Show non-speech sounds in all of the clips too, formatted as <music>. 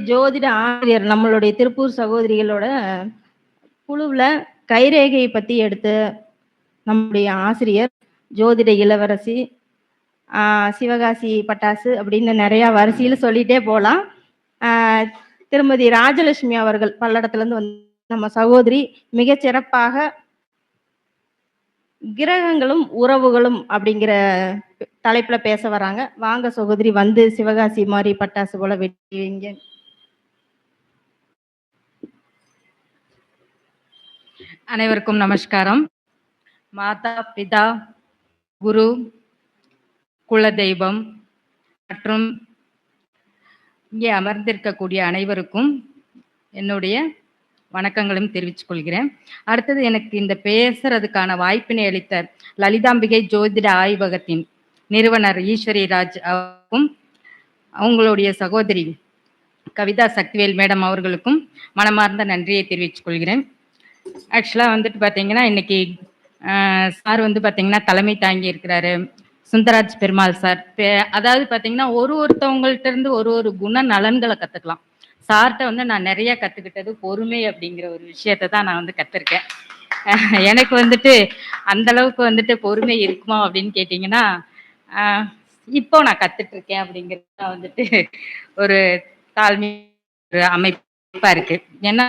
ஜோதிட ஆசிரியர் நம்மளுடைய திருப்பூர் சகோதரிகளோட குழுவில் கைரேகையை பற்றி எடுத்து நம்முடைய ஆசிரியர் ஜோதிட இளவரசி ஆஹ் சிவகாசி பட்டாசு அப்படின்னு நிறையா வரிசையில் சொல்லிட்டே போகலாம் திருமதி ராஜலட்சுமி அவர்கள் பல்லடத்துலேருந்து வந்து நம்ம சகோதரி மிக சிறப்பாக கிரகங்களும் உறவுகளும் அப்படிங்கிற தலைப்புல பேச வராங்க. வாங்க சகோதரி வந்து சிவகாசி மாதிரி பட்டாசு போல வெட்டி வைங்க. அனைவருக்கும் நமஸ்காரம். மாதா பிதா குரு குலதெய்வம் மற்றும் இங்கே அமர்ந்திருக்கக்கூடிய அனைவருக்கும் என்னுடைய வணக்கங்களும் தெரிவித்துக் கொள்கிறேன். அடுத்தது எனக்கு இந்த பேசுறதுக்கான வாய்ப்பினை அளித்த லலிதாம்பிகை ஜோதிட ஆய்வகத்தின் நிறுவனர் ஈஸ்வரி ராஜ் அவருக்கும் அவங்களுடைய சகோதரி கவிதா சக்திவேல் மேடம் அவர்களுக்கும் மனமார்ந்த நன்றியை தெரிவித்துக் கொள்கிறேன். ஆக்சுவலாக வந்துட்டு பார்த்தீங்கன்னா இன்னைக்கு சார் வந்து பார்த்தீங்கன்னா தலைமை தாங்கி இருக்கிறாரு. சுந்தராஜ் பெருமாள் சார். அதாவது பார்த்தீங்கன்னா ஒரு ஒருத்தவங்கள்ட்ட இருந்து ஒரு ஒரு குண நலன்களை கற்றுக்கலாம் சார்கிட்ட வந்து நான் நிறைய கற்றுக்கிட்டது பொறுமை அப்படிங்கிற ஒரு விஷயத்த தான் நான் வந்து கற்றுருக்கேன் <laughs> எனக்கு வந்துட்டு அந்த அளவுக்கு வந்துட்டு பொறுமை இருக்குமா அப்படின்னு கேட்டிங்கன்னா இப்போ நான் கத்துட்டு இருக்கேன் அப்படிங்கிறது வந்துட்டு ஒரு தாழ்மை ஒரு அமைப்பா இருக்கு. ஏன்னா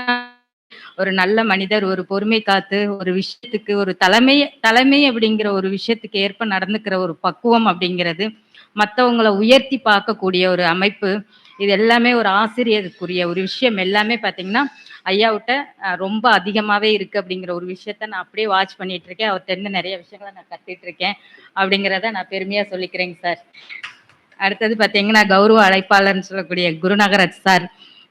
ஒரு நல்ல மனிதர் ஒரு பொறுமை காத்து ஒரு விஷயத்துக்கு ஒரு தலைமை தலைமை அப்படிங்கிற ஒரு விஷயத்துக்கு ஏற்ப நடந்துக்கிற ஒரு பக்குவம் அப்படிங்கிறது மற்றவங்களை உயர்த்தி பார்க்கக்கூடிய ஒரு அமைப்பு. இது எல்லாமே ஒரு ஆசிரியருக்குரிய ஒரு விஷயம். எல்லாமே பார்த்தீங்கன்னா ஐயாவிட்ட ரொம்ப அதிகமாகவே இருக்கு அப்படிங்கிற ஒரு விஷயத்த நான் அப்படியே வாட்ச் பண்ணிட்டு இருக்கேன் அவர்கிட்ட இருந்து நிறைய விஷயங்களை நான் கத்துட்டு இருக்கேன் அப்படிங்கிறத நான் பெருமையா சொல்லிக்கிறேங்க சார். அடுத்தது பார்த்தீங்கன்னா கௌரவ அழைப்பாளர்னு சொல்லக்கூடிய குருநகரத் சார்.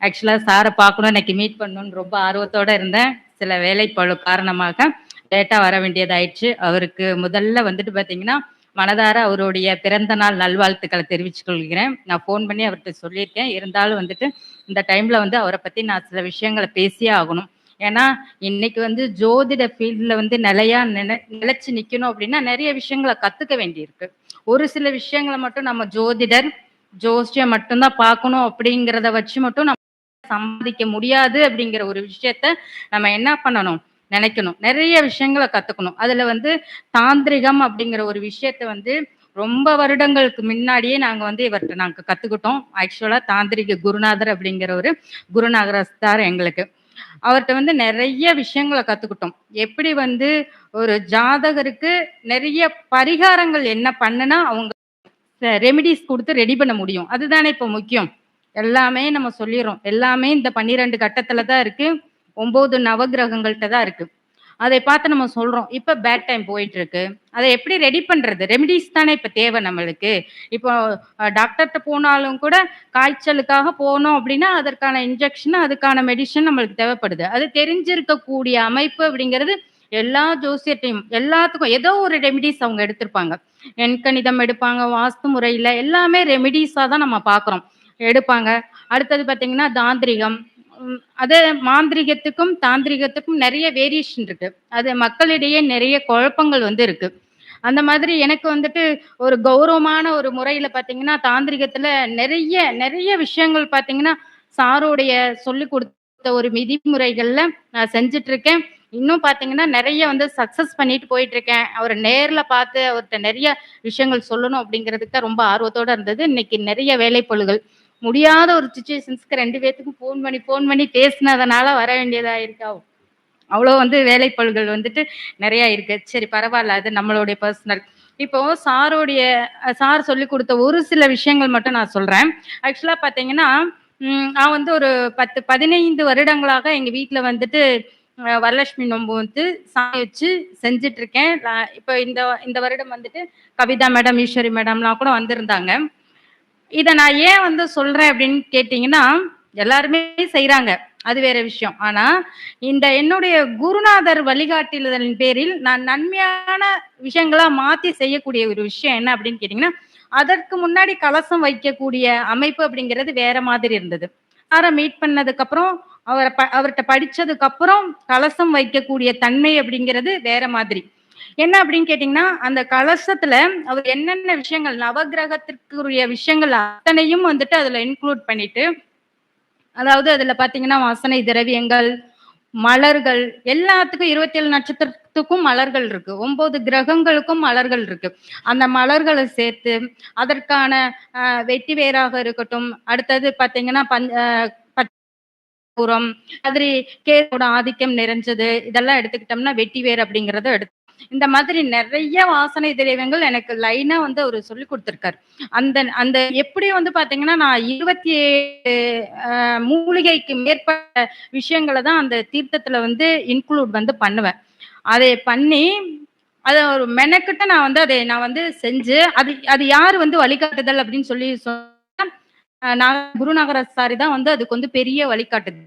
ஆக்சுவலாக சாரை பார்க்கணும் இன்னைக்கு மீட் பண்ணணும்னு ரொம்ப ஆர்வத்தோட இருந்தேன். சில வேலைப்பழு காரணமாக லேட்டாக வர வேண்டியதாயிடுச்சு. அவருக்கு முதல்ல வந்துட்டு பார்த்தீங்கன்னா மனதார அவருடைய பிறந்த நாள் நல்வாழ்த்துக்களை தெரிவித்து கொள்கிறேன் நான் ஃபோன் பண்ணி அவர்கிட்ட சொல்லியிருக்கேன். இருந்தாலும் வந்துட்டு இந்த டைமில் வந்து அவரை பற்றி நான் சில விஷயங்களை பேசியே ஆகணும். ஏன்னா இன்னைக்கு வந்து ஜோதிட ஃபீல்டில் வந்து நிலையா நினை நிலைச்சு நிற்கணும் அப்படின்னா நிறைய விஷயங்களை கற்றுக்க வேண்டியிருக்கு. ஒரு சில விஷயங்களை மட்டும் நம்ம ஜோதிடர் ஜோசியம் மட்டும்தான் பார்க்கணும் அப்படிங்கிறத வச்சு மட்டும் நம்ம சம்பாதிக்க முடியாது அப்படிங்கிற ஒரு விஷயத்த நம்ம என்ன பண்ணணும்? நினைக்கணும். நிறைய விஷயங்களை கத்துக்கணும். அதுல வந்து தாந்திரிகம் அப்படிங்கிற ஒரு விஷயத்த வந்து ரொம்ப வருடங்களுக்கு முன்னாடியே நாங்க வந்து இவர்கிட்ட நாங்க கத்துக்கிட்டோம். ஆக்சுவலா தாந்திரிக குருநாதர் அப்படிங்கிற ஒரு குருநாகரஸ்தார் எங்களுக்கு. அவர்கிட்ட வந்து நிறைய விஷயங்களை கத்துக்கிட்டோம். எப்படி வந்து ஒரு ஜாதகருக்கு நிறைய பரிகாரங்கள் என்ன பண்ணுனா அவங்க ரெமிடிஸ் கொடுத்து ரெடி பண்ண முடியும். அதுதானே இப்போ முக்கியம். எல்லாமே நம்ம சொல்லிடுறோம். எல்லாமே இந்த பன்னிரெண்டு கட்டத்துல தான் இருக்கு. ஒன்பது நவகிரகங்கள்கிட்ட தான் இருக்கு. அதை பார்த்து நம்ம சொல்றோம். இப்ப பேட் டைம் போயிட்டு இருக்கு அதை எப்படி ரெடி பண்றது? ரெமிடிஸ் தானே இப்ப தேவை நம்மளுக்கு. இப்போ டாக்டர்கிட்ட போனாலும் கூட காய்ச்சலுக்காக போனோம் அப்படின்னா அதற்கான இன்ஜெக்ஷன் அதுக்கான மெடிசன் நம்மளுக்கு தேவைப்படுது. அது தெரிஞ்சிருக்கக்கூடிய அமைப்பு அப்படிங்கிறது எல்லா ஜோசியத்தையும் எல்லாத்துக்கும் ஏதோ ஒரு ரெமிடிஸ் அவங்க எடுத்திருப்பாங்க. எண்கணிதம் எடுப்பாங்க வாஸ்து முறையில எல்லாமே ரெமிடிஸா தான் நம்ம பாக்குறோம் எடுப்பாங்க. அடுத்தது பார்த்தீங்கன்னா தாந்திரிகம். அது மாந்திரிகத்துக்கும் தாந்திரிகத்துக்கும் நிறைய வேரியேஷன் இருக்கு. அது மக்களிடையே நிறைய குழப்பங்கள் வந்து இருக்கு. அந்த மாதிரி எனக்கு வந்துட்டு ஒரு கௌரவமான ஒரு முறையில பாத்தீங்கன்னா தாந்திரிகத்துல நிறைய நிறைய விஷயங்கள் பாத்தீங்கன்னா சாருடைய சொல்லி கொடுத்த ஒரு விதிமுறைகள்ல நான் செஞ்சுட்டு இருக்கேன். இன்னும் பாத்தீங்கன்னா நிறைய வந்து சக்சஸ் பண்ணிட்டு போயிட்டு இருக்கேன். அவர் நேர்ல பார்த்து அவர்கிட்ட நிறைய விஷயங்கள் சொல்லணும் அப்படிங்கிறதுக்கு ரொம்ப ஆர்வத்தோட இருந்தது. இன்னைக்கு நிறைய வேலைப்பொழுகள் முடியாத ஒரு சுச்சுவேஷன்ஸ்க்கு ரெண்டு பேர்த்துக்கும் ஃபோன் பண்ணி ஃபோன் பண்ணி பேசினதுனால வர வேண்டியதாக இருக்கா அவ்வளோ வந்து வேலைப்பழுகள் வந்துட்டு நிறையா இருக்கு. சரி பரவாயில்ல அது நம்மளுடைய பர்சனல் இப்போ சாரோடைய சார் சொல்லி கொடுத்த ஒரு சில விஷயங்கள் மட்டும் நான் சொல்றேன். ஆக்சுவலா பாத்தீங்கன்னா நான் வந்து ஒரு பத்து பதினைந்து வருடங்களாக எங்க வீட்டுல வந்துட்டு வரலட்சுமி நோம்பு வந்து சாமி வச்சு செஞ்சுட்டு இருக்கேன். இப்போ இந்த இந்த வருடம் வந்துட்டு கவிதா மேடம் ஈஸ்வரி மேடம்லாம் கூட வந்திருந்தாங்க. இதை நான் ஏன் வந்து சொல்றேன் அப்படின்னு கேட்டீங்கன்னா எல்லாருமே செய்யறாங்க அது வேற விஷயம். ஆனா இந்த என்னுடைய குருநாதர் வழிகாட்டுதலின் பேரில் நான் நன்மையான விஷயங்களா மாத்தி செய்யக்கூடிய ஒரு விஷயம் என்ன அப்படின்னு கேட்டீங்கன்னா அதற்கு முன்னாடி கலசம் வைக்கக்கூடிய அமைப்பு அப்படிங்கிறது வேற மாதிரி இருந்தது. சாரை மீட் பண்ணதுக்கு அப்புறம் அவரை அவர்கிட்ட படிச்சதுக்கு அப்புறம் கலசம் வைக்கக்கூடிய தன்மை அப்படிங்கிறது வேற மாதிரி. என்ன அப்படின்னு கேட்டீங்கன்னா அந்த கலசத்துல அவர் என்னென்ன விஷயங்கள் நவகிரகத்திற்குரிய விஷயங்கள் அத்தனையும் வந்துட்டு அதுல இன்க்ளூட் பண்ணிட்டு அதாவது அதுல பாத்தீங்கன்னா வாசனை திரவியங்கள் மலர்கள் எல்லாத்துக்கும் இருபத்தி ஏழு நட்சத்திரத்துக்கும் மலர்கள் இருக்கு. ஒன்பது கிரகங்களுக்கும் மலர்கள் இருக்கு. அந்த மலர்களை சேர்த்து அதற்கான அஹ், வெட்டி வேராக இருக்கட்டும். அடுத்தது பாத்தீங்கன்னா பஞ்ச அஹ், மாதிரி கேரோட ஆதிக்கம் நிறைஞ்சது. இதெல்லாம் எடுத்துக்கிட்டோம்னா வெட்டி வேர் அப்படிங்கறத எடுத்து இந்த மாதிரி நிறைய வாசனை திரவியங்கள் எனக்கு லைனா வந்து அவர் சொல்லி கொடுத்திருக்காரு. அந்த அந்த எப்படி வந்து பாத்தீங்கன்னா நான் இருபத்தி ஏழு மூலிகைக்கு மேற்பட்ட விஷயங்களை தான் அந்த தீர்த்தத்துல வந்து இன்க்ளூட் வந்து பண்ணுவேன். அதை பண்ணி அதை ஒரு மெனக்கிட்ட நான் வந்து அதை நான் வந்து செஞ்சு அது அது யார் வந்து வழிகாட்டுதல் அப்படின்னு சொல்லி சொன்னா அஹ், சாரி தான் வந்து அதுக்கு வந்து பெரிய வழிகாட்டுதல்.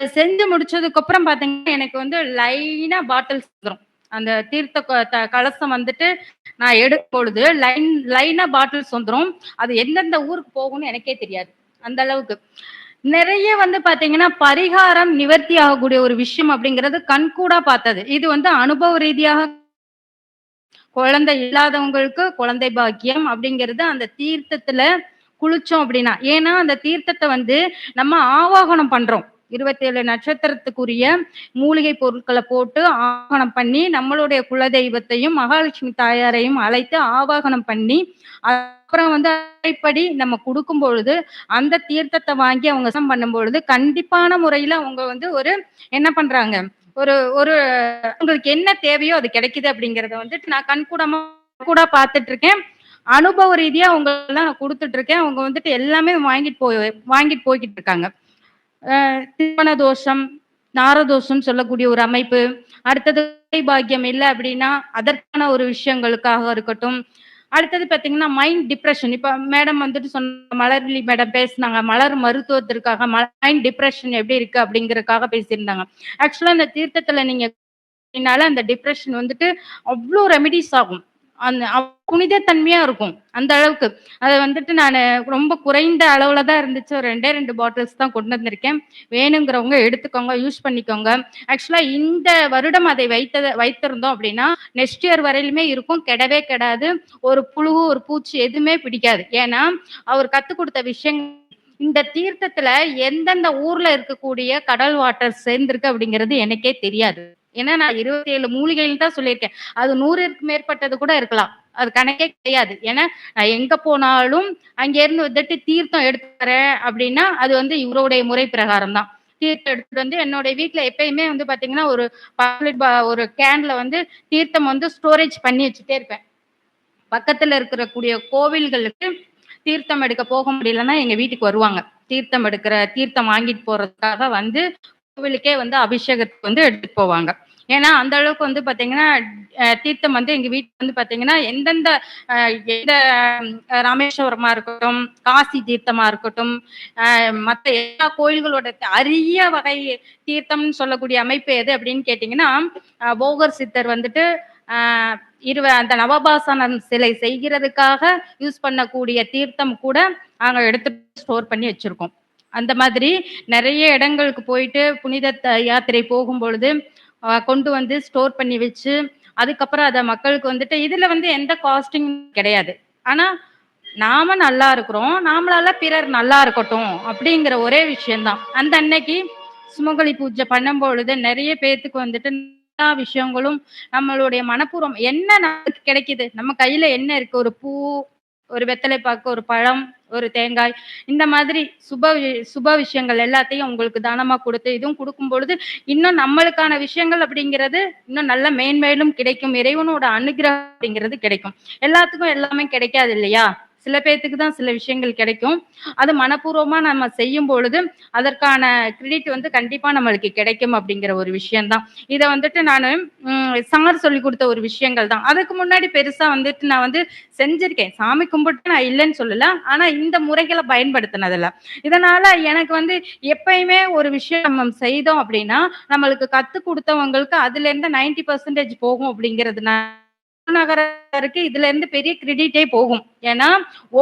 செஞ்சு முடிச்சதுக்கு அப்புறம் பாத்தீங்கன்னா எனக்கு வந்து லைனா பாட்டில்ஸ் வரும் அந்த தீர்த்த க- த- கலசம் வந்துட்டு நான் எடுக்கும் பொழுது லைன் லைனா பாட்டில்ஸ் வந்துடும் அது எந்தெந்த ஊருக்கு போகும்னு எனக்கே தெரியாது. அந்த அளவுக்கு. நிறைய வந்து பாத்தீங்கன்னா பரிகாரம் நிவர்த்தி ஆகக்கூடிய ஒரு விஷயம் அப்படிங்கிறது கண்கூடா பார்த்தது. இது வந்து அனுபவ ரீதியாக குழந்தை இல்லாதவங்களுக்கு குழந்தை பாக்கியம் அப்படிங்கிறது அந்த தீர்த்தத்துல குளிச்சோம் அப்படின்னா. ஏன்னா அந்த தீர்த்தத்தை வந்து நம்ம ஆவாகனம் பண்றோம். இருபத்தேழு நட்சத்திரத்துக்குரிய மூலிகை பொருட்களை போட்டு ஆவாகனம் பண்ணி நம்மளுடைய குலதெய்வத்தையும் மகாலட்சுமி தாயாரையும் அழைத்து ஆவாகனம் பண்ணி அப்புறம் வந்து அடிப்படி நம்ம கொடுக்கும் பொழுது அந்த தீர்த்தத்தை வாங்கி அவங்க பண்ணும் பொழுது கண்டிப்பான முறையில அவங்க வந்து ஒரு என்ன பண்றாங்க? ஒரு ஒரு உங்களுக்கு என்ன தேவையோ அது கிடைக்குது அப்படிங்கறத வந்துட்டு நான் கண்கூடமா கூட பாத்துட்டு இருக்கேன் அனுபவ ரீதியா அவங்க நான் கொடுத்துட்டு இருக்கேன் அவங்க வந்துட்டு எல்லாமே வாங்கிட்டு போய் வாங்கிட்டு போய்கிட்டு இருக்காங்க திருமண தோஷம் நாரதோஷம் சொல்லக்கூடிய ஒரு அமைப்பு. அடுத்தது பாக்கியம் இல்லை அப்படின்னா அதற்கான ஒரு விஷயங்களுக்காக இருக்கட்டும். அடுத்தது பார்த்தீங்கன்னா மைண்ட் டிப்ரெஷன் இப்போ மேடம் வந்துட்டு சொன்ன மலர்லி மேடம் பேசினாங்க. மலர் மருத்துவத்திற்காக மைண்ட் டிப்ரெஷன் எப்படி இருக்கு அப்படிங்கறக்காக பேசியிருந்தாங்க. ஆக்சுவலாக அந்த தீர்த்தத்தில் நீங்க அந்த டிப்ரெஷன் வந்துட்டு அவ்வளோ ரெமிடிஸ் ஆகும். அந்த புனித தன்மையா இருக்கும் அந்த அளவுக்கு. அதை வந்துட்டு நான் ரொம்ப குறைந்த அளவுல தான் இருந்துச்சு. ஒரு ரெண்டே ரெண்டு பாட்டில்ஸ் தான் கொண்டு வந்திருக்கேன். வேணுங்கிறவங்க எடுத்துக்கோங்க யூஸ் பண்ணிக்கோங்க. ஆக்சுவலா இந்த வருடம் அதை வைத்தத வைத்திருந்தோம் அப்படின்னா நெக்ஸ்ட் இயர் வரையிலுமே இருக்கும். கெடவே கெடாது. ஒரு புழு ஒரு பூச்சி எதுவுமே பிடிக்காது. ஏன்னா அவர் கத்து கொடுத்த விஷயங்கள் இந்த தீர்த்தத்துல எந்தெந்த ஊர்ல இருக்கக்கூடிய கடல் வாட்டர் சேர்ந்திருக்கு அப்படிங்கிறது எனக்கே தெரியாது. ஏன்னா நான் இருபத்தி ஏழு மூலிகைன்னு தான் சொல்லியிருக்கேன். அது நூறுக்கு மேற்பட்டது கூட இருக்கலாம். அது கணக்கே கிடையாது. ஏன்னா நான் எங்க போனாலும் அங்க இருந்து வந்துட்டு தீர்த்தம் எடுத்துக்கிறேன் அப்படின்னா அது வந்து இவருடைய முறை பிரகாரம் தான். தீர்த்தம் எடுத்துட்டு வந்து என்னுடைய வீட்டுல எப்பயுமே வந்து பாத்தீங்கன்னா ஒரு ஒரு கேன்ல வந்து தீர்த்தம் வந்து ஸ்டோரேஜ் பண்ணி வச்சுட்டே இருப்பேன். பக்கத்துல இருக்கக்கூடிய கோவில்களுக்கு தீர்த்தம் எடுக்க போக முடியலன்னா எங்க வீட்டுக்கு வருவாங்க. தீர்த்தம் எடுக்கிற தீர்த்தம் வாங்கிட்டு போறதுக்காக வந்து கோவிலுக்கே வந்து அபிஷேகத்துக்கு வந்து எடுத்துட்டு போவாங்க. ஏன்னா அந்த அளவுக்கு வந்து பாத்தீங்கன்னா தீர்த்தம் வந்து எங்க வீட்டுல வந்து பாத்தீங்கன்னா எந்தெந்த எந்த ராமேஸ்வரமா இருக்கட்டும் காசி தீர்த்தமா இருக்கட்டும் மற்ற மத்த எல்லா கோயில்களோட அரிய வகை தீர்த்தம்னு சொல்லக்கூடிய அமைப்பு எது அப்படின்னு கேட்டீங்கன்னா போகர் சித்தர் வந்துட்டு ஆஹ் இருவ அந்த நவபாசனம் சிலை செய்கிறதுக்காக யூஸ் பண்ணக்கூடிய தீர்த்தம் கூட நாங்க எடுத்து ஸ்டோர் பண்ணி வச்சிருக்கோம். அந்த மாதிரி நிறைய இடங்களுக்கு போயிட்டு புனித யாத்திரை போகும் பொழுது கொண்டு வந்து ஸ்டோர் பண்ணி வச்சு அதுக்கப்புறம் அதை மக்களுக்கு வந்துட்டு இதுல வந்து எந்த காஸ்டிங் கிடையாது. ஆனா நாம நல்லா இருக்கிறோம் நாமளால பிறர் நல்லா இருக்கட்டும் அப்படிங்கிற ஒரே விஷயம்தான். அந்த அன்னைக்கு சுமங்கலி பூஜை பண்ணும் பொழுது நிறைய பேர்த்துக்கு வந்துட்டு எல்லா விஷயங்களும் நம்மளுடைய மனப்பூர்வம் என்ன நமக்கு கிடைக்குது? நம்ம கையில என்ன இருக்கு? ஒரு பூ ஒரு வெத்தலை பாக்கு ஒரு பழம் ஒரு தேங்காய் இந்த மாதிரி சுப வி- சுப விஷயங்கள் எல்லாத்தையும் உங்களுக்கு தானமா கொடுத்து இதுவும் கொடுக்கும் பொழுது இன்னும் நம்மளுக்கான விஷயங்கள் அப்படிங்கிறது இன்னும் நல்ல மேன்மேலும் கிடைக்கும். இறைவனோட அனுகிரகம் அப்படிங்கிறது கிடைக்கும். எல்லாத்துக்கும் எல்லாமே கிடைக்காது இல்லையா? சில பேர்த்துக்கு தான் சில விஷயங்கள் கிடைக்கும். அது மனப்பூர்வமா நம்ம செய்யும் பொழுது அதற்கான கிரெடிட் வந்து கண்டிப்பா நம்மளுக்கு கிடைக்கும் அப்படிங்கிற ஒரு விஷயம்தான். இதை வந்துட்டு நான் சார் சொல்லி கொடுத்த ஒரு விஷயங்கள் தான். அதுக்கு முன்னாடி பெருசா வந்துட்டு நான் வந்து செஞ்சிருக்கேன். சாமி கும்பிட்டு நான் இல்லைன்னு சொல்லல. ஆனா இந்த முறைகளை பயன்படுத்தினதில்ல. இதனால எனக்கு வந்து எப்பயுமே ஒரு விஷயம் நம்ம செய்தோம் அப்படின்னா நம்மளுக்கு கத்து கொடுத்தவங்களுக்கு அதுல இருந்து நைன்டி பர்சன்டேஜ் போகும் அப்படிங்கிறதுனால நகருக்கு இதுல இருந்து பெரிய கிரெடிட்டே போகும். ஏன்னா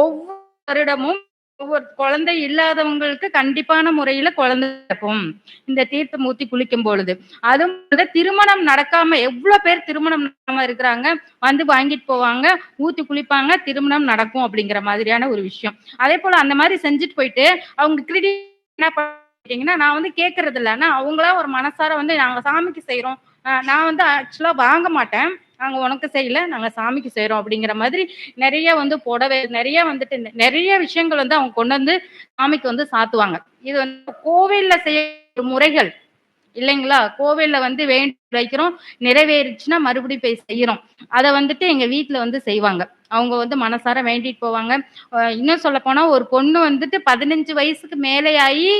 ஒவ்வொரு வருடமும் ஒவ்வொரு குழந்தை இல்லாதவங்களுக்கு கண்டிப்பான முறையில குழந்தை இருக்கும் இந்த தீர்த்தம் ஊத்தி குளிக்கும் பொழுது. அதுவும் திருமணம் நடக்காம எவ்வளவு பேர் திருமணம் நடக்காம இருக்கிறாங்க? வந்து வாங்கிட்டு போவாங்க ஊத்தி குளிப்பாங்க திருமணம் நடக்கும் அப்படிங்கிற மாதிரியான ஒரு விஷயம். அதே போல அந்த மாதிரி செஞ்சுட்டு போயிட்டு அவங்க கிரெடிட் என்ன பண்ணிட்டீங்கன்னா நான் வந்து கேட்கறது இல்லைன்னா அவங்களா ஒரு மனசார வந்து நாங்கள் சாமிக்கு செய்கிறோம் நான் வந்து ஆக்சுவலாக வாங்க மாட்டேன். நாங்கள் உனக்கு செய்யல நாங்கள் சாமிக்கு செய்கிறோம் அப்படிங்கிற மாதிரி நிறைய வந்து புடவை நிறைய வந்துட்டு நிறைய விஷயங்கள் வந்து அவங்க கொண்டு வந்து சாமிக்கு வந்து சாத்துவாங்க. இது வந்து கோவில்ல செய்ய முறைகள் இல்லைங்களா? கோவில்ல வந்து வேண்டி வைக்கிறோம் நிறைவேறுச்சுன்னா மறுபடியும் போய் செய்யறோம். அதை வந்துட்டு எங்க வீட்டுல வந்து செய்வாங்க. அவங்க வந்து மனசார வேண்டிட்டு போவாங்க. இன்னும் சொல்ல போனா ஒரு பொண்ணு வந்துட்டு பதினஞ்சு வயசுக்கு மேலேயாயி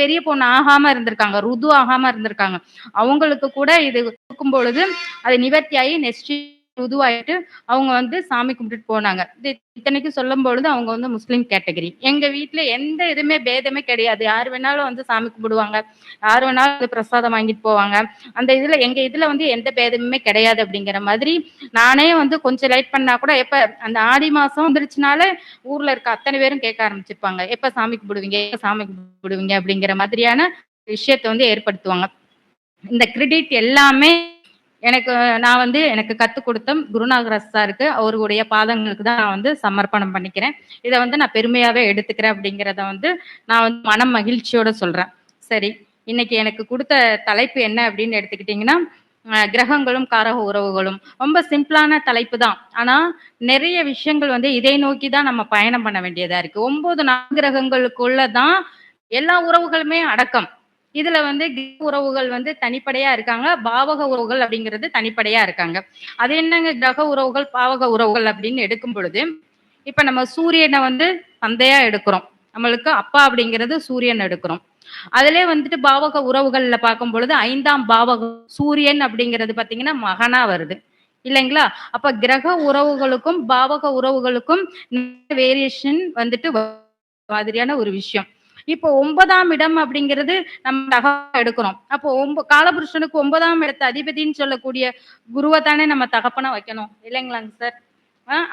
பெரிய பொண்ணு ஆகாம இருந்திருக்காங்க. ருது ஆகாம இருந்திருக்காங்க. அவங்களுக்கு கூட இது கொடுக்கும் பொழுது அது நிவர்த்தி ஆகி நெக்ஸ்ட் உதுவாயிட்டு அவங்க வந்து சாமி கும்பிட்டுட்டு போனாங்க. இது இத்தனைக்கும் சொல்லும் பொழுது அவங்க வந்து முஸ்லீம் கேட்டகரி. எங்க வீட்டுல எந்த இதுவுமே பேதமே கிடையாது. யார் வேணாலும் வந்து சாமி கும்பிடுவாங்க. யார் வேணாலும் வந்து பிரசாதம் வாங்கிட்டு போவாங்க. அந்த இதுல எங்க இதுல வந்து எந்த பேதமுமே கிடையாது அப்படிங்கிற மாதிரி நானே வந்து கொஞ்சம் லைட் பண்ணா கூட எப்ப அந்த ஆடி மாசம் வந்துருச்சுனாலே ஊர்ல இருக்க அத்தனை பேரும் கேட்க ஆரம்பிச்சிருப்பாங்க. எப்ப சாமி கும்பிடுவீங்க? எப்ப சாமி கும்பிடுவீங்க? அப்படிங்கிற மாதிரியான விஷயத்தை வந்து ஏற்படுத்துவாங்க. இந்த கிரெடிட் எல்லாமே எனக்கு நான் வந்து எனக்கு கற்றுக் கொடுத்த குருநாகராஜ் சாருக்கு. அவருடைய பாதங்களுக்கு தான் நான் வந்து சமர்ப்பணம் பண்ணிக்கிறேன். இதை வந்து நான் பெருமையாவே எடுத்துக்கிறேன் அப்படிங்கிறத வந்து நான் வந்து மனம் மகிழ்ச்சியோட சொல்றேன். சரி இன்னைக்கு எனக்கு கொடுத்த தலைப்பு என்ன அப்படின்னு எடுத்துக்கிட்டிங்கன்னா கிரகங்களும் காரக உறவுகளும். ரொம்ப சிம்பிளான தலைப்பு தான். ஆனா நிறைய விஷயங்கள் வந்து இதை நோக்கி தான் நம்ம பயணம் பண்ண வேண்டியதா இருக்கு. ஒன்பது நவகிரகங்களுக்குள்ள தான் எல்லா உறவுகளுமே அடக்கம். இதுல வந்து கிரக உறவுகள் வந்து தனிப்படையா இருக்காங்க. பாவக உறவுகள் அப்படிங்கிறது தனிப்படையா இருக்காங்க. அது என்னங்க கிரக உறவுகள் பாவக உறவுகள் அப்படின்னு எடுக்கும் பொழுது இப்ப நம்ம சூரியனை வந்து தந்தையா எடுக்கிறோம். நம்மளுக்கு அப்பா அப்படிங்கிறது சூரியன் எடுக்கிறோம். அதிலே வந்துட்டு பாவக உறவுகள்ல பார்க்கும் பொழுது ஐந்தாம் பாவகம் சூரியன் அப்படிங்கிறது பாத்தீங்கன்னா மகனா வருது. இல்லைங்களா? அப்ப கிரக உறவுகளுக்கும் பாவக உறவுகளுக்கும் வேரியேஷன் வந்துட்டு மாதிரியான ஒரு விஷயம். இப்போ ஒன்பதாம் இடம் அப்படிங்கிறது நம்ம தகவல் எடுக்கிறோம். அப்போ ஒம்ப காலபுருஷனுக்கு ஒன்பதாம் இடத்த அதிபதின்னு சொல்லக்கூடிய குருவை தானே நம்ம தகப்பனா வைக்கணும். இல்லைங்களாங்க சார்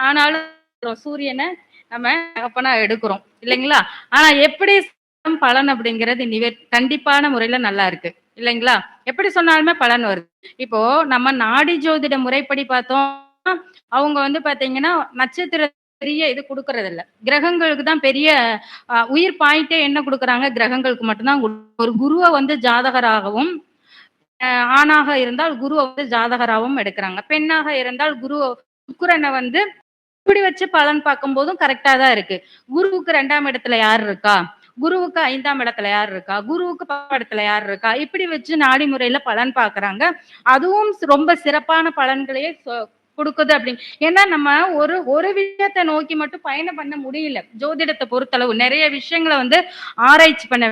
ஆனாலும் சூரியனை நம்ம தகப்பனா எடுக்கிறோம். இல்லைங்களா? ஆனா எப்படி பலன் அப்படிங்கிறது நிவே கண்டிப்பான முறையில நல்லா இருக்கு. இல்லைங்களா? எப்படி சொன்னாலுமே பலன் வருது. இப்போ நம்ம நாடி ஜோதிட முறைப்படி பார்த்தோம். அவங்க வந்து பாத்தீங்கன்னா நட்சத்திர பெரிய இது கொடுக்கறது இல்ல கிரகங்களுக்கு தான் பெரிய உயிர் பாயிட்டே என்ன கொடுக்குறாங்க? கிரகங்களுக்கு மட்டும்தான் ஒரு குருவை வந்து ஜாதகராகவும் ஆணாக இருந்தால் குருவை வந்து ஜாதகராகவும் எடுக்கிறாங்க. பெண்ணாக இருந்தால் குரு சுக்கிரனை வந்து இப்படி வச்சு பலன் பார்க்கும் போதும் கரெக்டா தான் இருக்கு. குருவுக்கு ரெண்டாம் இடத்துல யார் இருக்கா? குருவுக்கு ஐந்தாம் இடத்துல யார் இருக்கா? குருவுக்கு இடத்துல யார் இருக்கா? இப்படி வச்சு நாடி முறையில பலன் பாக்குறாங்க அதுவும் ரொம்ப சிறப்பான பலன்களையே கொடுக்குது அப்படின்னு. ஏன்னா நம்ம ஒரு ஒரு விஷயத்தை நோக்கி மட்டும் பயணம் பண்ண முடியல. ஜோதிடத்தை பொறுத்தளவு நிறைய விஷயங்களை வந்து ஆராய்ச்சி பண்ண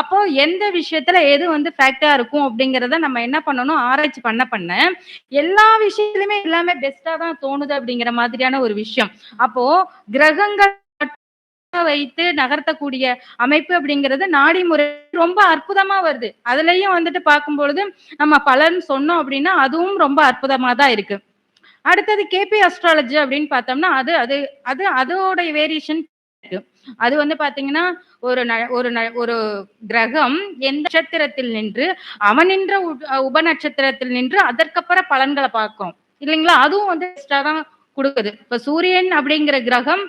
அப்போ எந்த விஷயத்துல எது வந்து ஃபேக்டா இருக்கும் அப்படிங்கிறத நம்ம என்ன பண்ணணும்? ஆராய்ச்சி பண்ண பண்ண எல்லா விஷயத்துலயுமே எல்லாமே பெஸ்டா தான் தோணுது அப்படிங்கிற மாதிரியான ஒரு விஷயம். அப்போ கிரகங்கள் மட்டும் வைத்து நகர்த்தக்கூடிய அமைப்பு அப்படிங்கிறது நாடி முறை ரொம்ப அற்புதமா வருது. அதுலயும் வந்துட்டு பார்க்கும் பொழுது நம்ம பலன் சொன்னோம் அப்படின்னா அதுவும் ரொம்ப அற்புதமா தான் இருக்கு. அடுத்தது கேபி அஸ்ட்ராலஜி அப்படின்னு பார்த்தோம்னா அது அது அது அதோட வேரியேஷன் அது வந்து பாத்தீங்கன்னா ஒரு ந- ஒரு ந- ஒரு கிரகம் எந்த நட்சத்திரத்தில் நின்று அவன் நின்ற உ- உப நட்சத்திரத்தில் நின்று அதற்கப்புறம் பலன்களை பார்க்கும். இல்லைங்களா? அதுவும் வந்து எக்ஸ்ட்ரா தான் கொடுக்குது. இப்ப சூரியன் அப்படிங்கிற கிரகம்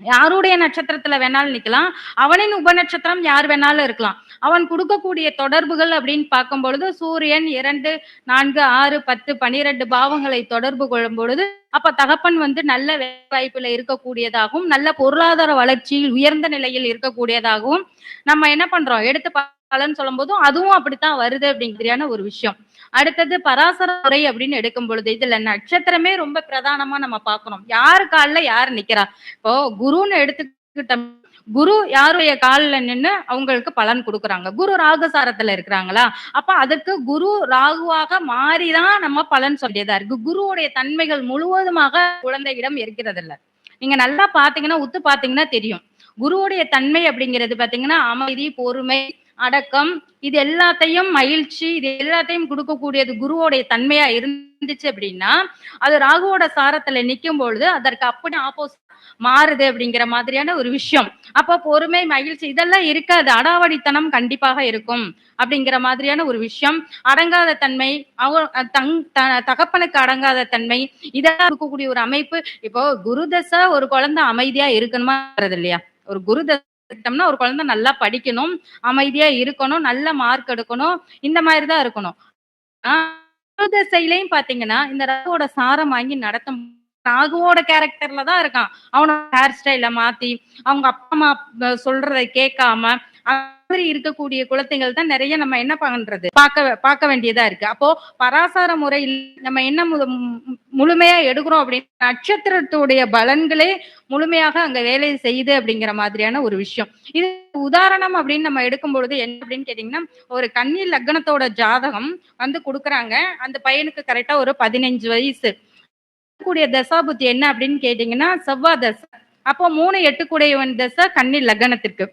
யாருடைய நட்சத்திரத்துல வேணாலும் நிக்கலாம். அவனின் உபநட்சத்திரம் யார் வேணாலும் இருக்கலாம். அவன் கொடுக்கக்கூடிய தொடர்புகள் அப்படின்னு பார்க்கும் பொழுது சூரியன் இரண்டு நான்கு ஆறு பத்து பனிரெண்டு பாவங்களை தொடர்பு கொள்ளும் பொழுது அப்ப தகப்பன் வந்து நல்ல வேலை வாய்ப்புல இருக்கக்கூடியதாகவும் நல்ல பொருளாதார வளர்ச்சியில் உயர்ந்த நிலையில் இருக்கக்கூடியதாகவும் நம்ம என்ன பண்றோம்? எடுத்து பலன் சொல்லும் போதும் அதுவும் அப்படித்தான் வருது அப்படிங்கிறியான ஒரு விஷயம். அடுத்தது பராசர முறை அப்படின்னு எடுக்கும் பொழுது இதுல நட்சத்திரமே ரொம்ப பிரதானமா நம்ம பார்க்கணும். யாரு காலில் யார் நிக்கிறா? இப்போ குருன்னு எடுத்துக்கிட்டோம் குரு யாருடைய காலில் நின்னு அவங்களுக்கு பலன் கொடுக்குறாங்க. குரு ராகுசாரத்துல இருக்கிறாங்களா? அப்ப அதுக்கு குரு ராகுவாக மாறிதான் நம்ம பலன் சொல்லியதா இருக்கு. குருவுடைய தன்மைகள் முழுவதுமாக குழந்தையிடம் இருக்கிறது இல்ல நீங்க நல்லா பாத்தீங்கன்னா உத்து பாத்தீங்கன்னா தெரியும். குருவுடைய தன்மை அப்படிங்கிறது பாத்தீங்கன்னா அமைதி பொறுமை அடக்கம். இது எல்லாத்தையும் மகிழ்ச்சி இது எல்லாத்தையும் கொடுக்கக்கூடியது குருவோடைய தன்மையா இருந்துச்சு அப்படின்னா அது ராகுவோட சாரத்துல நிக்கும் பொழுது அதற்கு அப்படி ஆப்போசிட் மாறுது அப்படிங்கிற மாதிரியான ஒரு விஷயம். அப்ப பொறுமை மகிழ்ச்சி இதெல்லாம் இருக்காது. அடாவடித்தனம் கண்டிப்பாக இருக்கும் அப்படிங்கிற மாதிரியான ஒரு விஷயம். அடங்காத தன்மை அவ தங் த- தகப்பனுக்கு அடங்காத தன்மை இதெல்லாம் இருக்கக்கூடிய ஒரு அமைப்பு. இப்போ குருதசை ஒரு குழந்தை அமைதியா இருக்கணுமா? இல்லையா? ஒரு குருதசை எடுத்துக்கிட்டோம்னா ஒரு குழந்தை நல்லா படிக்கணும் அமைதியா இருக்கணும் நல்ல மார்க் எடுக்கணும் இந்த மாதிரி தான் இருக்கணும் ஆஹ் திசையிலையும் பாத்தீங்கன்னா இந்த ராகுவோட சாரம் வாங்கி நடத்தும் ராகுவோட கேரக்டர்ல தான் இருக்கான். அவனோட ஹேர் ஸ்டைல மாத்தி அவங்க அப்பா அம்மா சொல்றதை கேட்காம மாதிரி இருக்கக்கூடிய குழந்தைகள் தான் நிறைய நம்ம என்ன பண்றது? பார்க்க பார்க்க வேண்டியதா இருக்கு. அப்போ பராசார முறையில் நம்ம என்ன முழுமையா எடுக்கிறோம் அப்படின்னு நட்சத்திரத்துடைய பலன்களே முழுமையாக அங்க வேலை செய்யுது அப்படிங்கிற மாதிரியான ஒரு விஷயம். இது உதாரணம் அப்படின்னு நம்ம எடுக்கும் பொழுது என்ன அப்படின்னு கேட்டீங்கன்னா ஒரு கன்னி லக்னத்தோட ஜாதகம் வந்து கொடுக்குறாங்க. அந்த பையனுக்கு கரெக்டா ஒரு பதினஞ்சு வயசு. கூடிய தசாபுத்தி என்ன அப்படின்னு கேட்டீங்கன்னா செவ்வாய் தசை. அப்போ மூணு எட்டு கூடியவன் தசை கன்னி லக்னத்திற்கு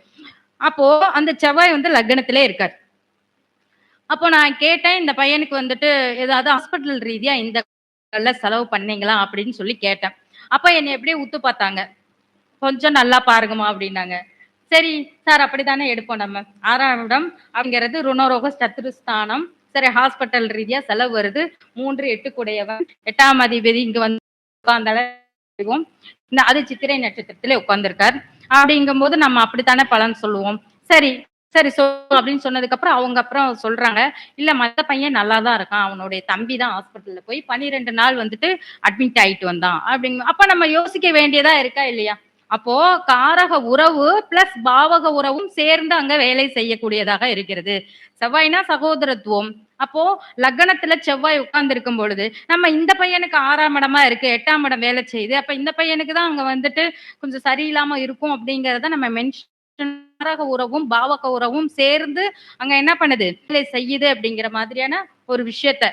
அப்போ அந்த செவ்வாய் வந்து லக்னத்திலே இருக்கார். அப்போ நான் கேட்டேன் இந்த பையனுக்கு வந்துட்டு ஏதாவது ஹாஸ்பிட்டல் ரீதியா இந்த செலவு பண்ணீங்களா அப்படின்னு சொல்லி கேட்டேன். அப்ப என்னை எப்படியே உத்து பார்த்தாங்க. கொஞ்சம் நல்லா பாருங்கம்மா அப்படின்னாங்க. சரி சார் அப்படித்தானே எடுப்போம் நம்ம. ஆறாம் இடம் அப்படிங்கிறது ருணரோக சத்ருஸ்தானம். சரி ஹாஸ்பிட்டல் ரீதியா செலவு வருது. மூன்று எட்டு கூடையவன் எட்டாம் அதிபதி இங்க வந்து உட்கார்ந்தால இந்த அது சித்திரை நட்சத்திரத்திலே உட்கார்ந்திருக்கார். அப்படிங்கும்போது நம்ம அப்படித்தானே பலன் சொல்லுவோம். சரி சரி சொல்லு அப்படின்னு சொன்னதுக்கு அப்புறம் அவங்க அப்புறம் சொல்றாங்க இல்ல மத்த பையன் நல்லா தான் இருக்கான். அவனுடைய தம்பி தான் ஹாஸ்பிட்டல்ல போய் பன்னிரெண்டு நாள் வந்துட்டு அட்மிட் ஆயிட்டு வந்தான். அப்படிங்க அப்ப நம்ம யோசிக்க வேண்டியதா இருக்கா இல்லையா? அப்போ காரக உறவு பிளஸ் பாவக உறவும் சேர்ந்து அங்க வேலை செய்யக்கூடியதாக இருக்கிறது. செவ்வாய்னா சகோதரத்துவம். அப்போ லக்னத்துல செவ்வாய் உட்கார்ந்து இருக்கும் பொழுது நம்ம இந்த பையனுக்கு ஆறாம் இடமா இருக்கு எட்டாம் இடம் வேலை செய்யுது. அப்ப இந்த பையனுக்கு தான் அங்க வந்துட்டு கொஞ்சம் சரியில்லாம இருக்கும் அப்படிங்கறத நம்ம மென்ஷன் காரக உறவும் பாவக உறவும் சேர்ந்து அங்க என்ன பண்ணுது? வேலை செய்யுது அப்படிங்கிற மாதிரியான ஒரு விஷயத்த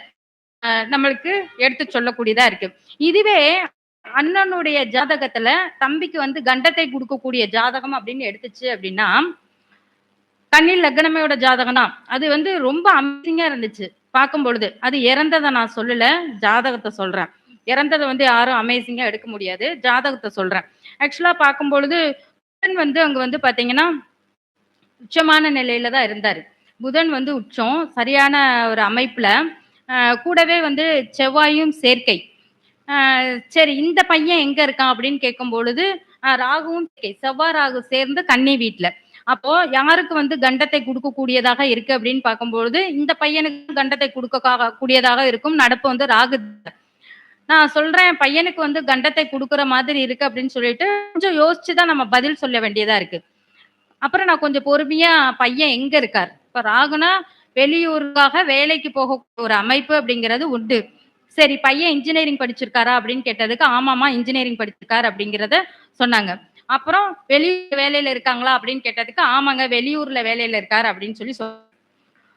நம்மளுக்கு எடுத்து சொல்லக்கூடியதா இருக்கு. இதுவே அண்ணனுடைய ஜாதகத்துல தம்பிக்கு வந்து கண்டத்தை கொடுக்கக்கூடிய ஜாதகம் அப்படின்னு எடுத்துச்சு அப்படின்னா கண்ணில் லக்னமையோட ஜாதகம் தான் அது வந்து ரொம்ப அமேசிங்கா இருந்துச்சு. பார்க்கும் பொழுது அது இறந்ததை நான் சொல்லல ஜாதகத்தை சொல்றேன். இறந்ததை வந்து யாரும் அமேசிங்கா எடுக்க முடியாது ஜாதகத்தை சொல்றேன். ஆக்சுவலா பார்க்கும் பொழுது புதன் வந்து அங்க வந்து பாத்தீங்கன்னா உச்சமான நிலையில தான் இருந்தாரு. புதன் வந்து உச்சம் சரியான ஒரு அமைப்புல கூடவே வந்து செவ்வாயும் சேர்க்கை. சரி இந்த பையன் எங்க இருக்கான் அப்படின்னு கேட்கும் பொழுது ராகுவும் செவ்வாய் ராகு சேர்ந்து கன்னி வீட்டுல அப்போ யாருக்கு வந்து கண்டத்தை கொடுக்க கூடியதாக இருக்கு அப்படின்னு பார்க்கும்பொழுது இந்த பையனுக்கு கண்டத்தை கொடுக்க கூடியதாக இருக்கும். நடப்பு வந்து ராகு. நான் சொல்றேன் பையனுக்கு வந்து கண்டத்தை கொடுக்குற மாதிரி இருக்கு அப்படின்னு சொல்லிட்டு கொஞ்சம் யோசிச்சுதான் நம்ம பதில் சொல்ல வேண்டியதா இருக்கு. அப்புறம் நான் கொஞ்சம் பொறுமையா பையன் எங்க இருக்கார்? இப்ப ராகுனா வெளியூருக்காக வேலைக்கு போக ஒரு அமைப்பு அப்படிங்கிறது உண்டு. சரி பையன் இன்ஜினியரிங் படிச்சிருக்காரா அப்படின்னு கேட்டதுக்கு ஆமாமா இன்ஜினியரிங் படிச்சிருக்காரு அப்படிங்கிறத சொன்னாங்க. அப்புறம் வெளியூர் வேலையில இருக்காங்களா அப்படின்னு கேட்டதுக்கு ஆமாங்க வெளியூர்ல வேலையில இருக்காரு அப்படின்னு சொல்லி சொல்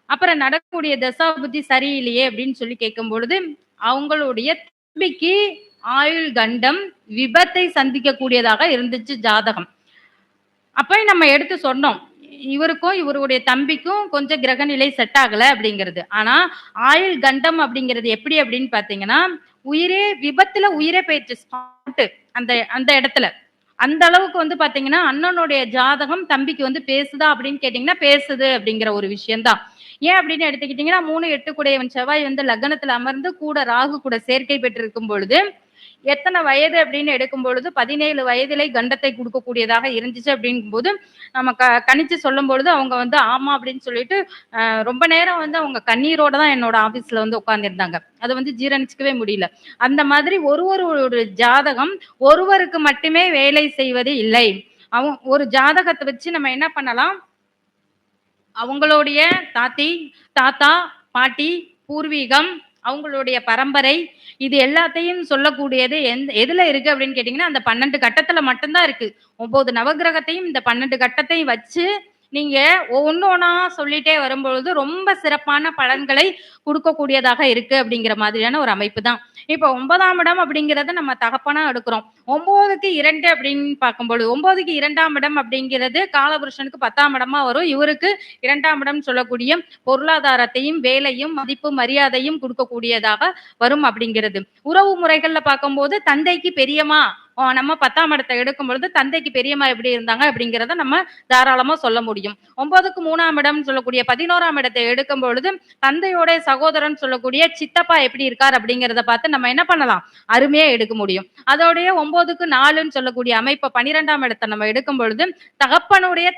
அப்புறம் நடக்கக்கூடிய தசா புத்தி சரியில்லையே அப்படின்னு சொல்லி கேட்கும் பொழுது அவங்களுடைய தம்பிக்கு ஆயுள் கண்டம் விபத்தை சந்திக்க கூடியதாக இருந்துச்சு ஜாதகம். அப்ப நம்ம எடுத்து சொன்னோம். இவருக்கும் இவருடைய தம்பிக்கும் கொஞ்சம் கிரகநிலை செட் ஆகல அப்படிங்கிறது. ஆனா ஆயுள் கண்டம் அப்படிங்கிறது எப்படி அப்படின்னு பாத்தீங்கன்னா உயிரே விபத்துல உயிரே போயிடுச்சு ஸ்பாட்டு அந்த அந்த இடத்துல. அந்த அளவுக்கு வந்து பாத்தீங்கன்னா அண்ணனுடைய ஜாதகம் தம்பிக்கு வந்து பேசுதா அப்படின்னு கேட்டீங்கன்னா பேசுது அப்படிங்கிற ஒரு விஷயம்தான். ஏன் அப்படின்னு எடுத்துக்கிட்டீங்கன்னா மூணு எட்டு கூடையவன் செவ்வாய் வந்து லக்னத்துல அமர்ந்து கூட ராகு கூட சேர்க்கை பெற்றிருக்கும் பொழுது எத்தனை வயது அப்படின்னு எடுக்கும் பொழுது பதினேழு வயதிலே கண்டத்தை கொடுக்கக்கூடியதாக இருந்துச்சு அப்படிங்கும்போது நம்ம க கணிச்சு சொல்லும் பொழுது அவங்க வந்து ஆமா அப்படின்னு சொல்லிட்டு ரொம்ப நேரம் வந்து அவங்க கண்ணீரோட தான் என்னோட ஆபீஸ்ல வந்து உட்காந்துருந்தாங்க அதை வந்து ஜீரணிச்சுக்கவே முடியல. அந்த மாதிரி ஒரு ஒரு ஒரு ஜாதகம் ஒருவருக்கு மட்டுமே வேலை செய்வது இல்லை. அவங்க ஒரு ஜாதகத்தை வச்சு நம்ம என்ன பண்ணலாம்? அவங்களுடைய தாத்தி தாத்தா பாட்டி பூர்வீகம் அவங்களுடைய பரம்பரை இது எல்லாத்தையும் சொல்லக்கூடியது எந்த எதுல இருக்கு அப்படின்னு கேட்டீங்கன்னா அந்த பன்னெண்டு கட்டத்துல மட்டும்தான் இருக்கு. ஒன்பது நவகிரகத்தையும் இந்த பன்னெண்டு கட்டத்தையும் வச்சு நீங்க ஒன்னு ஒன்னா சொல்லிட்டே வரும்பொழுது ரொம்ப சிறப்பான பலன்களை கொடுக்கக்கூடியதாக இருக்கு அப்படிங்கிற மாதிரியான ஒரு அமைப்பு தான். இப்போ ஒன்பதாம் இடம் அப்படிங்கிறத நம்ம தகப்பனா எடுக்கிறோம். ஒன்பதுக்கு இரண்டு அப்படின்னு பார்க்கும்பொழுது ஒன்பதுக்கு இரண்டாம் இடம் அப்படிங்கிறது காலபுருஷனுக்கு பத்தாம் இடமா வரும். இவருக்கு இரண்டாம் இடம் சொல்லக்கூடிய பொருளாதாரத்தையும் வேலையும் மதிப்பு மரியாதையும் கொடுக்கக்கூடியதாக வரும் அப்படிங்கிறது. உறவு முறைகள்ல பார்க்கும்போது தந்தைக்கு பெரியம்மா நம்ம பத்தாம் இடத்தை எடுக்கும் பொழுது தந்தைக்கு பெரியம்மா எப்படி இருந்தாங்க அப்படிங்கிறத நம்ம தாராளமா சொல்ல முடியும். ஒன்பதுக்கு மூணாம் இடம் சொல்லக்கூடிய பதினோராம் இடத்தை எடுக்கும் பொழுது தந்தையோட சகோதரன் சொல்லக்கூடிய சித்தப்பா எப்படி இருக்கார் அப்படிங்கிறத பார்த்து நம்ம என்ன பண்ணலாம்? அருமையா எடுக்க முடியும். அதோடைய ஒன்பதுக்கு நாலுன்னு சொல்லக்கூடிய அமைப்பை பன்னிரெண்டாம் இடத்தை நம்ம எடுக்கும் பொழுது தகப்பனுடைய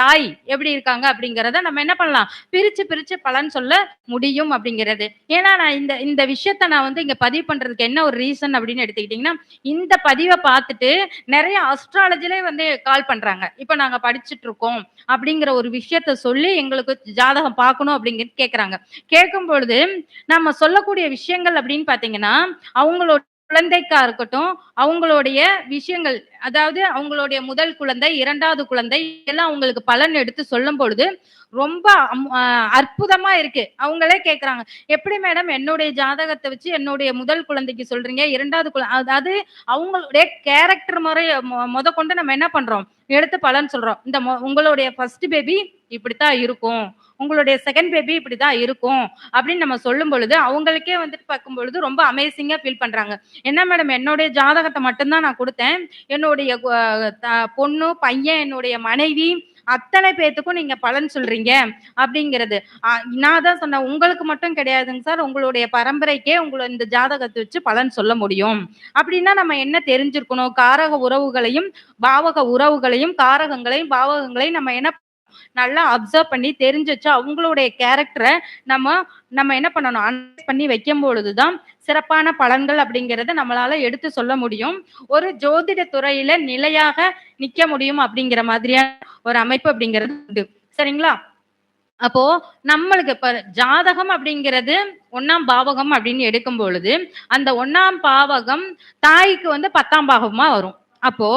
தாய் எப்படி இருக்காங்க அப்படிங்கிறத நம்ம என்ன பண்ணலாம்? பிரிச்சு பிரிச்சு பலன் சொல்ல முடியும் அப்படிங்கிறது. ஏன்னா நான் இந்த இந்த விஷயத்த நான் வந்து இங்க பதிவு பண்றதுக்கு என்ன ஒரு ரீசன் அப்படின்னு எடுத்துக்கிட்டீங்கன்னா இந்த பதிவை பார்த்துட்டு நிறைய அஸ்ட்ராலஜிலே வந்து கால் பண்றாங்க. இப்போ நாங்க படிச்சுட்டு இருக்கோம் அப்படிங்கிற ஒரு விஷயத்த சொல்லி எங்களுக்கு ஜாதகம் பார்க்கணும் அப்படிங்கிறது கேட்கறாங்க கேட்கும் பொழுது நம்ம சொல்லக்கூடிய விஷயங்கள் அப்படின்னு பாத்தீங்கன்னா அவங்களோட குழந்தைக்கா இருக்கட்டும் அவங்களுடைய விஷயங்கள் அதாவது அவங்களுடைய முதல் குழந்தை இரண்டாவது குழந்தை எல்லாம் அவங்களுக்கு பலன் எடுத்து சொல்லும் பொழுது ரொம்ப அம்- அற்புதமா இருக்கு. அவங்களே கேக்குறாங்க எப்படி மேடம் என்னுடைய ஜாதகத்தை வச்சு என்னுடைய முதல் குழந்தைக்கு சொல்றீங்க? இரண்டாவது குழந்தை அதாவது அவங்களுடைய கேரக்டர் முறை மொ- முத கொண்டு நம்ம என்ன பண்றோம்? எடுத்து பலன் சொல்றோம். இந்த மொ- உங்களுடைய ஃபர்ஸ்ட் பேபி இப்படித்தான் இருக்கும். உங்களுடைய செகண்ட் பேபி இப்படிதான் இருக்கும் அப்படின்னு நம்ம சொல்லும் பொழுது அவங்களுக்கே வந்துட்டு பார்க்கும் பொழுது ரொம்ப அமேசிங்கா ஃபீல் பண்றாங்க. என்ன மேடம் என்னுடைய ஜாதகத்தை மட்டும்தான் நான் கொடுத்தேன். என்னுடைய பொண்ணு பையன் என்னுடைய மனைவி அத்தனை பேத்துக்கும் நீங்க பலன் சொல்றீங்க அப்படிங்கிறது. நான் தான் சொன்னேன் உங்களுக்கு மட்டும் கிடையாதுங்க சார். உங்களுடைய பரம்பரைக்கே உங்களை இந்த ஜாதகத்தை வச்சு பலன் சொல்ல முடியும். அப்படின்னா நம்ம என்ன தெரிஞ்சிருக்கணும்? காரக உறவுகளையும் பாவக உறவுகளையும் காரகங்களையும் பாவகங்களையும் நம்ம என்ன நல்லா அப்சர்வ் பண்ணி தெரிஞ்சு வச்சு அவங்களுடைய கேரக்டரை நம்ம நம்ம என்ன பண்ணணும்? அனலைஸ் பண்ணி வைக்கும் பொழுதுதான் சிறப்பான பலன்கள் அப்படிங்கறத நம்மளால எடுத்து சொல்ல முடியும். ஒரு ஜோதிட துறையில நிலையாக நிக்க முடியும் அப்படிங்கிற மாதிரியான ஒரு அமைப்பு அப்படிங்கிறது உண்டு. சரிங்களா? அப்போ நம்மளுக்கு இப்ப ஜாதகம் அப்படிங்கிறது ஒண்ணாம் பாவகம் அப்படின்னு எடுக்கும் பொழுது அந்த ஒண்ணாம் பாவகம் தாய்க்கு வந்து பத்தாம் பாவகமா வரும். அப்போ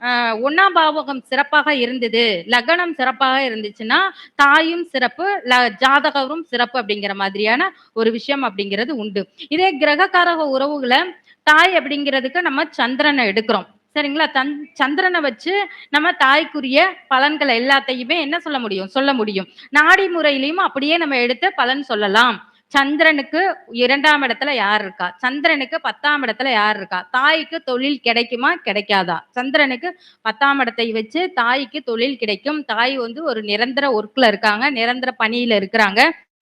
ஒன்னாம் பாவகம் சிறப்பாக இருந்தது. லக்னம் சிறப்பாக இருந்துச்சுன்னா தாயும் சிறப்பு ல- ஜாதகரும் சிறப்பு அப்படிங்கிற மாதிரியான ஒரு விஷயம் அப்படிங்கிறது உண்டு. இதே கிரகக்காரக உறவுகளை தாய் அப்படிங்கிறதுக்கு நம்ம சந்திரனை எடுக்கிறோம். சரிங்களா? தன் சந்திரனை வச்சு நம்ம தாய்க்குரிய பலன்களை எல்லாத்தையுமே என்ன சொல்ல முடியும்? சொல்ல முடியும். நாடி முறையிலையும் அப்படியே நம்ம எடுத்து பலன் சொல்லலாம். சந்திரனுக்கு இரண்டாம் இடத்துல யார் இருக்கா? சந்திரனுக்கு பத்தாம் இடத்துல யார் இருக்கா? தாய்க்கு தொழில் கிடைக்குமா? கிடைக்காதா? சந்திரனுக்கு பத்தாம் இடத்தை வச்சு தாய்க்கு தொழில் கிடைக்கும். தாய் வந்து ஒரு நிரந்தர ஒர்க்ல இருக்காங்க. நிரந்தர பணியில இருக்கிறாங்க.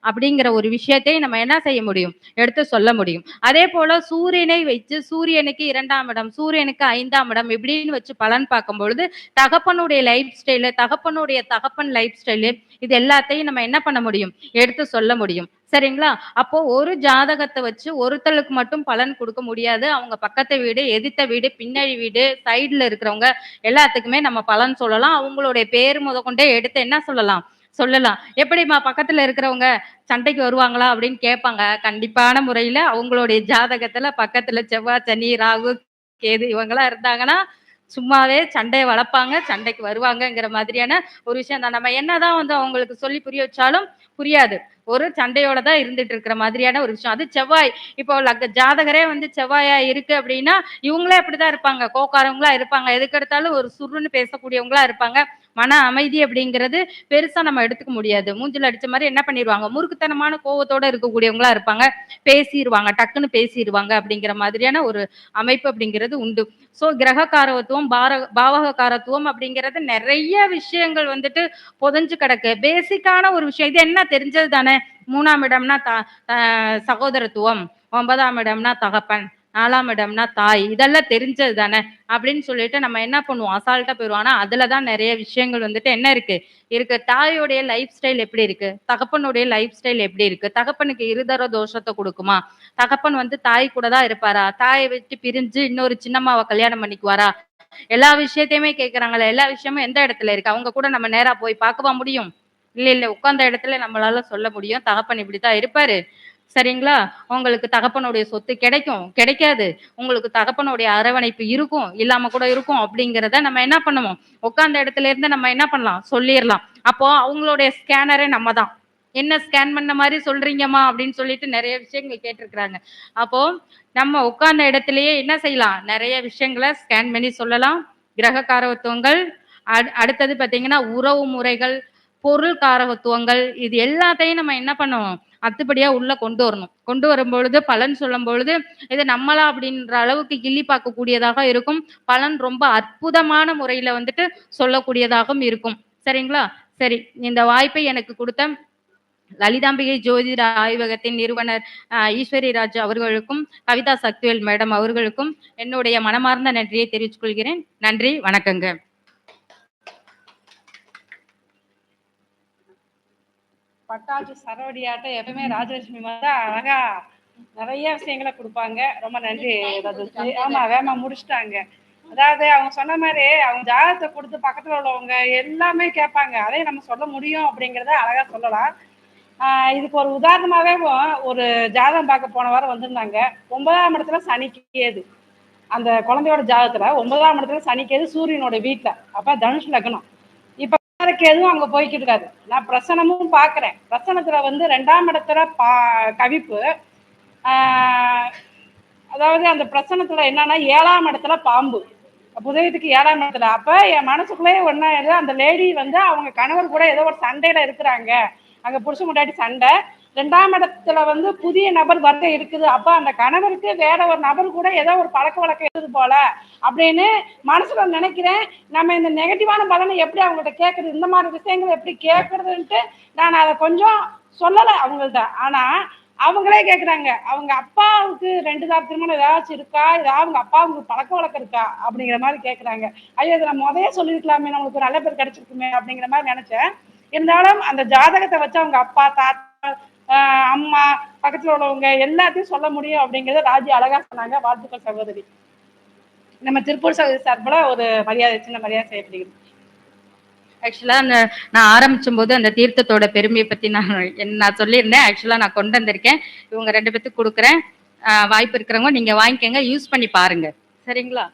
அப்படிங்கிற ஒரு விஷயத்தை நம்ம என்ன செய்ய முடியும்? எடுத்து சொல்ல முடியும். அதே போல சூரியனை வச்சு சூரியனுக்கு இரண்டாம் இடம் சூரியனுக்கு ஐந்தாம் இடம் இப்படின்னு வச்சு பலன் பார்க்கும் பொழுது தகப்பனுடைய லைஃப் ஸ்டைலு தகப்பனுடைய தகப்பன் லைஃப் ஸ்டைலு இது எல்லாத்தையும் நம்ம என்ன பண்ண முடியும்? எடுத்து சொல்ல முடியும். சரிங்களா? அப்போ ஒரு ஜாதகத்தை வச்சு ஒருத்தருக்கு மட்டும் பலன் கொடுக்க முடியாது. அவங்க பக்கத்து வீடு எதிர்த்த வீடு பின்னாடி வீடு சைடுல இருக்கிறவங்க எல்லாத்துக்குமே நம்ம பலன் சொல்லலாம். அவங்களுடைய பேர் முத கொண்டே எடுத்து என்ன சொல்லலாம்? சொல்லலாம். எப்படிம்மா பக்கத்துல இருக்கிறவங்க சண்டைக்கு வருவாங்களா அப்படின்னு கேட்பாங்க. கண்டிப்பான முறையில அவங்களுடைய ஜாதகத்துல பக்கத்துல செவ்வாய் சனி ராகு கேது இவங்களா இருந்தாங்கன்னா சும்மாவே சண்டையை வளர்ப்பாங்க சண்டைக்கு வருவாங்கங்கிற மாதிரியான ஒரு விஷயம் தான். நம்ம என்னதான் வந்து அவங்களுக்கு சொல்லி புரிய வச்சாலும் புரியாது. ஒரு சண்டையோட தான் இருந்துட்டு இருக்கிற மாதிரியான ஒரு விஷயம். அது செவ்வாய். இப்போ லக்க ஜாதகரே வந்து செவ்வாயா இருக்கு அப்படின்னா இவங்களே அப்படிதான் இருப்பாங்க. கோக்காரவங்களா இருப்பாங்க. எதுக்கு எடுத்தாலும் ஒரு சுருன்னு பேசக்கூடியவங்களா இருப்பாங்க. மன அமைதி அப்படிங்கிறது பெருசா நம்ம எடுத்துக்க முடியாது. மூஞ்சில் அடிச்ச மாதிரி என்ன பண்ணிடுவாங்க முறுக்குத்தனமான கோவத்தோட இருக்கக்கூடியவங்களா இருப்பாங்க. பேசிடுவாங்க டக்குன்னு பேசிடுவாங்க அப்படிங்கிற மாதிரியான ஒரு அமைப்பு அப்படிங்கிறது உண்டு. ஸோ கிரகக்காரத்துவம் பார பாவகக்காரத்துவம் அப்படிங்கிறது நிறைய விஷயங்கள் வந்துட்டு புதஞ்சு கிடக்கு. பேசிக்கான ஒரு விஷயம். இது என்ன? தெரிஞ்சது தானே. மூணாம் இடம்னா த த- சகோதரத்துவம். ஒன்பதாம் இடம்னா தகப்பன். நாலாம் இடம்னா தாய் இதெல்லாம் தெரிஞ்சது தானே அப்படின்னு சொல்லிட்டு நம்ம என்ன பண்ணுவோம்? அசால்ட்டா போயிடுவோம். ஆனா அதுல தான் நிறைய விஷயங்கள் வந்துட்டு என்ன இருக்கு? இருக்கு. தாயோடைய லைஃப் ஸ்டைல் எப்படி இருக்கு? தகப்பனுடைய லைஃப் ஸ்டைல் எப்படி இருக்கு? தகப்பனுக்கு இருதர தோஷத்தை கொடுக்குமா? தகப்பன் வந்து தாய் கூட தான் இருப்பாரா? தாயை விட்டு பிரிஞ்சு இன்னொரு சின்னம்மாவை கல்யாணம் பண்ணிக்குவாரா? எல்லா விஷயத்தையுமே கேக்குறாங்களே. எல்லா விஷயமும் எந்த இடத்துல இருக்கு? அவங்க கூட நம்ம நேரா போய் பார்க்கவா முடியும்? இல்ல இல்ல. உட்கார்ந்த இடத்துல நம்மளால சொல்ல முடியும். தகப்பன் இப்படித்தான் இருப்பாரு. சரிங்களா? உங்களுக்கு தகப்பனுடைய சொத்து கிடைக்கும். கிடைக்காது. உங்களுக்கு தகப்பனுடைய அரவணைப்பு இருக்கும். இல்லாம கூட இருக்கும் அப்படிங்கிறத நம்ம என்ன பண்ணுவோம்? உட்கார்ந்த இடத்துல இருந்து நம்ம என்ன பண்ணலாம்? சொல்லிடலாம். அப்போ அவங்களுடைய ஸ்கேனரே நம்ம தான் என்ன ஸ்கேன் பண்ண மாதிரி சொல்றீங்கம்மா அப்படின்னு சொல்லிட்டு நிறைய விஷயங்கள் கேட்டிருக்கிறாங்க. அப்போ நம்ம உட்கார்ந்த இடத்துலயே என்ன செய்யலாம்? நிறைய விஷயங்களை ஸ்கேன் பண்ணி சொல்லலாம். கிரக காரவத்துவங்கள் அடுத்தது பாத்தீங்கன்னா உறவு முறைகள் பொருள் காரகத்துவங்கள் இது எல்லாத்தையும் நம்ம என்ன பண்ணணும் அத்துப்படியா உள்ள கொண்டு வரணும். கொண்டு வரும் பொழுது பலன் சொல்லும் பொழுது இது நம்மளா அப்படின்ற அளவுக்கு கிள்ளி பார்க்கக்கூடியதாக இருக்கும். பலன் ரொம்ப அற்புதமான முறையில வந்துட்டு சொல்லக்கூடியதாகவும் இருக்கும். சரிங்களா? சரி இந்த வாய்ப்பை எனக்கு கொடுத்த லலிதாம்பிகை ஜோதிட ஆய்வகத்தின் நிறுவனர் ஈஸ்வரி ராஜ் அவர்களுக்கும் கவிதா சக்திவேல் மேடம் அவர்களுக்கும் என்னுடைய மனமார்ந்த நன்றியை தெரிவித்துக் கொள்கிறேன். நன்றி வணக்கங்க. பட்டாசு சரவடியாட்டம் எப்பவுமே ராஜலட்சுமி மாதிரி அழகா நிறைய விஷயங்களை கொடுப்பாங்க. ரொம்ப நன்றி ஆமா வேமா முடிச்சிட்டாங்க. அதாவது அவங்க சொன்ன மாதிரி அவங்க ஜாதகத்தை கொடுத்து பக்கத்துல உள்ளவங்க எல்லாமே கேட்பாங்க. அதையும் நம்ம சொல்ல முடியும் அப்படிங்கிறத அழகா சொல்லலாம். ஆஹ் இதுக்கு ஒரு உதாரணமாவே ஒரு ஜாதகம் பார்க்க போன வாரம் வந்திருந்தாங்க. ஒன்பதாம் இடத்துல சனிக்கு அந்த குழந்தையோட ஜாதகத்துல ஒன்பதாம் இடத்துல சனிக்கு சூரியனோட வீட்டுல அப்ப தனுஷ் லக்னம். இப்ப எதுவும் அங்க போய்கிட்டு இருக்காது நான் பிரசனமும் பாக்குறேன். பிரசனத்துல வந்து ரெண்டாம் இடத்துல பா கவிப்பு அதாவது அந்த பிரசனத்துல என்னன்னா ஏழாம் இடத்துல பாம்பு. புதயத்துக்கு ஏழாம் இடத்துல. அப்ப என் மனசுக்குள்ளேயே ஒன்னா அந்த லேடி வந்து அவங்க கணவர் கூட ஏதோ ஒரு சண்டையில இருக்கிறாங்க. அங்க புருஷ முட்டாட்டி சண்டை. ரெண்டாம் இடத்துல வந்து புதிய நபர் வருகை இருக்குது. அப்ப அந்த கணவருக்கு வேற ஒரு நபர் கூட ஏதோ ஒரு பழக்க வழக்கம் இருக்குது போல அப்படின்னு மனசுல நினைக்கிறேன். நம்ம இந்த நெகட்டிவான பலனை எப்படி அவங்கள்ட்ட கேட்கறது இந்த மாதிரி விஷயங்களை எப்படி கேட்கறதுன்ட்டு நான் அதை கொஞ்சம் சொல்லலை அவங்கள்ட்ட. ஆனா அவங்களே கேட்குறாங்க அவங்க அப்பாவுக்கு ரெண்டு தார் திருமணம் ஏதாச்சும் இருக்கா? ஏதாவது அவங்க அப்பாவுக்கு பழக்க வழக்கம் இருக்கா? அப்படிங்கிற மாதிரி கேட்குறாங்க ஐயோ இதை நம்ம முதைய சொல்லியிருக்கலாமே. நம்மளுக்கு ஒரு நல்ல பேர் கிடைச்சிருக்குமே அப்படிங்கிற மாதிரி நினைச்சேன். இருந்தாலும் அந்த ஜாதகத்தை வச்சு அவங்க அப்பா தாத்தா அம்மா பக்கத்துல உள்ளவங்க எல்லாத்தையும் சொல்ல முடியும் அப்படிங்கறத ராஜி அழகா சொன்னாங்க. வாழ்த்துக்கள் சகோதரி. நம்ம திருப்பூர் சகோதரி சார்பில் ஒரு மரியாதை சின்ன மரியாதை செய்யப்படுகிறது. ஆக்சுவலா அந்த நான் ஆரம்பிச்சும் போது அந்த தீர்த்தத்தோட பெருமையை பத்தி நான் என்ன- நான் சொல்லியிருந்தேன். ஆக்சுவலா நான் கொண்டு வந்திருக்கேன். இவங்க ரெண்டு பேத்துக்கு கொடுக்குறேன். வாய்ப்பு இருக்கிறவங்க நீங்க வாங்கிக்கோங்க. யூஸ் பண்ணி பாருங்க. சரிங்களா?